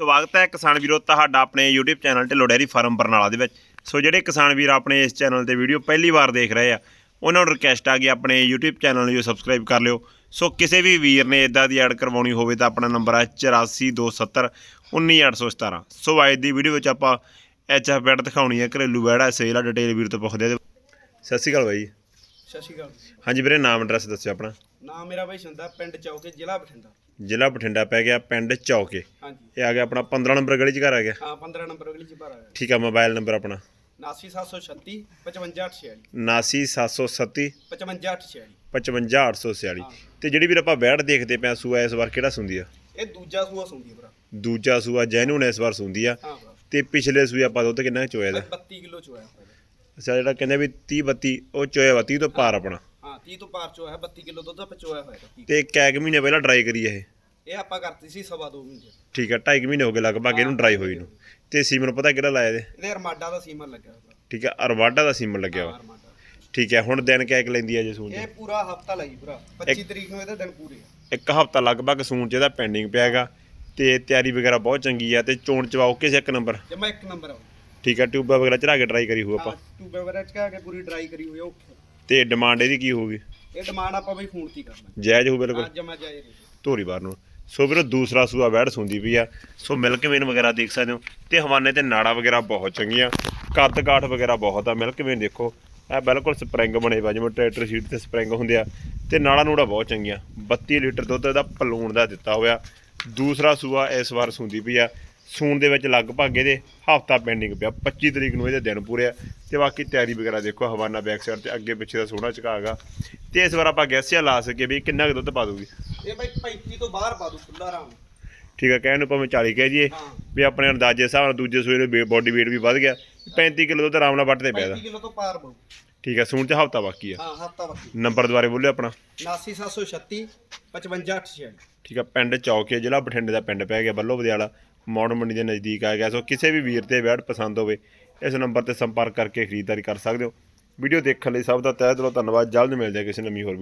ਸਵਾਗਤ ਹੈ ਕਿਸਾਨ ਵੀਰੋ ਤੁਹਾਡਾ ਆਪਣੇ YouTube channel Dhillon dairy farm Barnala ਦੇ ਵਿੱਚ। ਸੋ ਜਿਹੜੇ ਕਿਸਾਨ ਵੀਰ ਆਪਣੇ ਇਸ ਚੈਨਲ ਤੇ ਵੀਡੀਓ ਪਹਿਲੀ ਵਾਰ ਦੇਖ ਰਹੇ ਆ, ਉਹਨਾਂ ਨੂੰ ਰਿਕਵੈਸਟ ਆ ਕਿ ਆਪਣੇ YouTube ਚੈਨਲ ਨੂੰ ਸਬਸਕ੍ਰਾਈਬ ਕਰ ਲਿਓ। ਸੋ ਕਿਸੇ ਵੀ ਵੀਰ ਨੇ ਇਦਾਂ ਦੀ ਐਡ ਕਰਵਾਉਣੀ ਹੋਵੇ ਤਾਂ ਆਪਣਾ ਨੰਬਰ ਹੈ 8427 19817 ਸੋ ਅੱਜ ਦੀ ਵੀਡੀਓ ਵਿੱਚ ਆਪਾਂ ਐਚਐਫ ਬੈਡ ਦਿਖਾਉਣੀ ਹੈ ਘਰੇਲੂ ਬੈਡ ਹੈ ਸੇਲ ਆ ਡਿਟੇਲ ਵੀਰ ਤੋਂ ਪੁੱਛਦੇ ਆ। ਸਤਿ ਸ਼੍ਰੀ ਅਕਾਲ ਬਾਈ। ਸਤਿ ਸ਼੍ਰੀ ਅਕਾਲ। ਹਾਂਜੀ ਵੀਰੇ ਨਾਮ ਐਡਰੈਸ ਦੱਸਿਓ ਆਪਣਾ। ਨਾਮ ਮੇਰਾ ਬਾਈ ਸੰਦਾ ਪਿੰਡ ਚੌਕੇ ਜ਼ਿਲ੍ਹਾ ਬਠਿੰਡਾ। ਜ਼ਿਲ੍ਹਾ ਬਠਿੰਡਾ ਪੈ ਗਿਆ ਪਿੰਡ ਚੌਕੇ। ਹਾਂਜੀ। ਇਹ ਆ ਗਿਆ ਆਪਣਾ 15 ਨੰਬਰ ਗਲੀ ਚ ਘਰ ਆ ਗਿਆ? ਹਾਂ 15 ਨੰਬਰ ਅਗਲੀ ਚ ਭਰਾ ਹੈ ਠੀਕ ਆ ਮੋਬਾਈਲ ਨੰਬਰ ਆਪਣਾ। 89736 55846 79770 55846 55846 ਤੇ ਜਿਹੜੀ ਵੀਰ ਆਪਾਂ ਬੈੜ ਦੇਖਦੇ ਪਿਆ ਸੂਆ ਇਸ ਵਾਰ ਕਿਹੜਾ ਸੁੰਦੀ ਆ? ਇਹ ਦੂਜਾ ਸੂਆ ਸੁੰਦੀ ਭਰਾ। ਦੂਜਾ ਸੂਆ ਜੈਨੂਨ ਇਸ ਵਾਰ ਸੁੰਦੀ ਆ। ਹਾਂ ਭਰਾ। ਤੇ ਪਿਛਲੇ ਸੂਏ ਆਪਾਂ ਦੁੱਧ ਕਿੰਨਾ ਚੋਇਆ ਦਾ? ਬਾਈ 32 ਕਿਲੋ ਚੋਇਆ। ਅੱਛਾ ਜਿਹੜਾ ਕਹਿੰਦੇ ਵੀ 30 32 ਉਹ ਚੋਇਆ ਵਾ 30 ਤੋਂ ਪਾਰ ਆਪਣਾ। ਹਾਂ 30 ਤੋਂ ਪਾਰ ਚੋਇਆ 32 ਕਿਲੋ ਦੁੱਧ ਪਚੋਇਆ ਹੋਇਆ 32 ਤੇ ਕੈਕ ਮਹੀਨੇ ਪਹਿਲਾਂ ਡਰਾਈ ਕਰੀ ਇਹ। ਇਹ ਆਪਾਂ ਕਰਤੀ ਸੀ ਸਵਾ ਦੋ ਮਹੀਨੇ। ਠੀਕ ਆ 2.5 ਮਹੀਨੇ ਹੋ ਗਏ ਲਗਭਗ ਇਹਨੂੰ ਡਰਾਈ ਹੋਈ ਨੂੰ। ਤੇ ਸੀਮਨ ਪਤਾ ਕਿਹੜਾ ਲਾਇਆ ਇਹਦੇ? ਇਹਦੇ ਅਰਮਾਡਾ ਦਾ ਸੀਮਨ ਲੱਗਿਆ ਹੋਇਆ। ਠੀਕ ਆ ਅਰਵਾਡਾ ਦਾ ਸੀਮਨ ਲੱਗਿਆ ਵਾ। ਅਰਮਾਡਾ ਠੀਕ ਹੈ ਹੁਣ ਦਿਨ ਕੈਕ ਲੈਂਦੀ ਆ ਜੇ ਸੂਣ ਇਹ ਪੂਰਾ ਹਫਤਾ ਲੱਗੀ ਭਰਾ 25 ਤਰੀਕ ਨੂੰ ਇਹਦੇ ਦਿਨ ਪੂਰੇ ਆ। ਇੱਕ ਹਫਤਾ ਲਗਭਗ ਸੂਣ ਚ ਇਹਦਾ ਪੈਂਡਿੰਗ ਪਿਆ ਹੈਗਾ। ਤੇ ਤਿਆਰੀ ਵਗੈਰਾ ਬਹੁਤ ਚੰਗੀ ਆ ਤੇ ਚੋਣ ਚਵਾਓ ਕਿਸੇ ਇੱਕ ਨੰਬਰ? ਜਮਾ ਇੱਕ ਨੰਬਰ ਆ। ਠੀਕ ਆ ਟਿਊਬਾਂ ਵਗੈਰਾ ਚੜਾ ਕੇ ਟਰਾਈ ਕਰੀ ਹੋਊ ਆਪਾਂ। ਟੂਬੇ ਵਗੈਰਾ ਚ ਕੇ ਪੂਰੀ ਡਰਾਈ ਕਰੀ ਹੋਈ ਆ ਓਕੇ। ਤੇ ਡਿਮਾਂਡ ਇਹਦੀ ਕੀ ਹੋਊਗੀ? ਇਹ ਡਿਮਾਂਡ ਆਪਾਂ ਬਈ ਫੋਨ ਤੇ ਹੀ ਕਰਨਾ। ਜਾਇਜ਼ ਹੋਊ ਬਿਲਕੁਲ। ਹਾਂ ਜਮਾ ਜਾਏ ਧੋਰੀ ਬਾਰ ਨੂੰ। ਸੋ ਵੀਰੋ ਦੂਸਰਾ ਸੂਆ ਵੈੜ ਸੁੰਦੀ ਪਈ ਆ। ਸੋ ਮਿਲਕ ਵੇਨ ਵਗੈਰਾ ਦੇਖ ਸਕਦੇ ਹੋ। ਤੇ ਹਵਾਨੇ ਤੇ ਨਾੜਾ ਵਗੈਰਾ ਬਹੁਤ ਚੰਗੀਆਂ। ਕੱਦ ਕਾਠ ਵਗੈਰਾ ਬਹੁਤ ਆ। ਮਿਲਕ ਵੇਨ ਦੇਖੋ ਇਹ ਬਿਲਕੁਲ ਸਪਰਿੰਗ ਬਣੇ ਵਾ ਜਿਵੇਂ ਟਰੈਕਟਰ ਸ਼ੀਟ ਤੇ ਸਪਰਿੰਗ ਹੁੰਦੇ ਆ। ਤੇ ਨਾੜਾ ਨੂੜਾ ਬਹੁਤ ਚੰਗੀਆਂ। 32 ਲੀਟਰ ਦੁੱਧ ਇਹਦਾ ਪਲੂਣ ਦਾ ਦਿੱਤਾ ਹੋਇਆ। ਦੂਸਰਾ ਸੂਆ ਇਸ ਵਾਰ ਸੁੰਦੀ ਪਈ ਆ। ਸੂਣ ਦੇ ਵਿੱਚ ਲਗਭਗ ਇਹਦੇ ਹਫਤਾ ਪੈਂਡਿੰਗ ਪਿਆ। 25 ਤਰੀਕ ਨੂੰ ਇਹਦੇ ਦਿਨ ਪੂਰੇ ਆ। ਤੇ ਬਾਕੀ ਤਿਆਰੀ ਵਗੈਰਾ ਦੇਖੋ ਹਵਾਨਾ ਬੈਕ ਸਾਈਡ ਤੇ ਅੱਗੇ ਪਿੱਛੇ ਦਾ ਸੋਹਣਾ ਝੁਕਾਗਾ ਤੇ ਇਸ ਵਾਰ ਆਪਾਂ ਗੈਸਿਆ ਲਾ ਸਕੇ ਵੀ ਕਿੰਨਾ ਕੁ ਦੁੱਧ ਪਾ ਦੂਗੀ ਇਹ ਬਾਈ 35 ਤੋਂ ਬਾਹਰ ਪਾ ਦੂ ਖੁੱਲਾ ਆਰਾਮ ਠੀਕ ਹੈ ਕਹਿਣ ਨੂੰ ਭਾਵੇਂ 40 ਕਹਿ ਜੀਏ ਵੀ ਆਪਣੇ ਅੰਦਾਜ਼ੇ ਹਿਸਾਬ ਨਾਲ ਦੂਜੇ ਸੂਏ ਨੂੰ ਬੋਡੀ weight ਵੀ ਵੱਧ ਗਿਆ। 35 ਕਿਲੋ ਦੁੱਧ ਆਰਾਮ ਨਾਲ ਵੱਟ ਤੇ ਪਿਆ 35 ਦਾ ਕਿਲੋ ਤੋਂ ਪਾਰ ਬਹੁ ਠੀਕ ਹੈ ਸੂਣ ਚ ਹਫਤਾ ਬਾਕੀ ਆ। ਹਾਂ ਹਫਤਾ ਬਾਕੀ। ਨੰਬਰ ਦੁਬਾਰੇ ਬੋਲਿਓ ਆਪਣਾ। 89736 55846 ਠੀਕ ਹੈ ਪਿੰਡ ਚੌਕੇ ਜ਼ਿਲ੍ਹਾ ਬਠਿੰਡੇ ਦਾ ਪਿੰਡ ਪੈ ਗਿਆ ਬੱਲੋ ਬਦਿਆਲਾ ਮੌੜ ਮੰਡੀ ਦੇ ਨਜ਼ਦੀਕ ਆ ਗਿਆ। ਸੋ ਕਿਸੇ ਵੀ ਵੀਰ ਤੇ ਬੈਡ ਪਸੰਦ ਹੋਵੇ, ਇਸ ਨੰਬਰ ਤੇ ਸੰਪਰਕ ਕਰਕੇ ਖਰੀਦਦਾਰੀ ਕਰ ਸਕਦੇ ਹੋ। ਵੀਡੀਓ ਦੇਖਣ ਲਈ ਸਭ ਦਾ ਤਹਿ ਦਿਲੋਂ ਧੰਨਵਾਦ। ਜਲਦ ਮਿਲਦੇ ਹਾਂ ਕਿਸੇ ਨਵੀਂ ਹੋਰ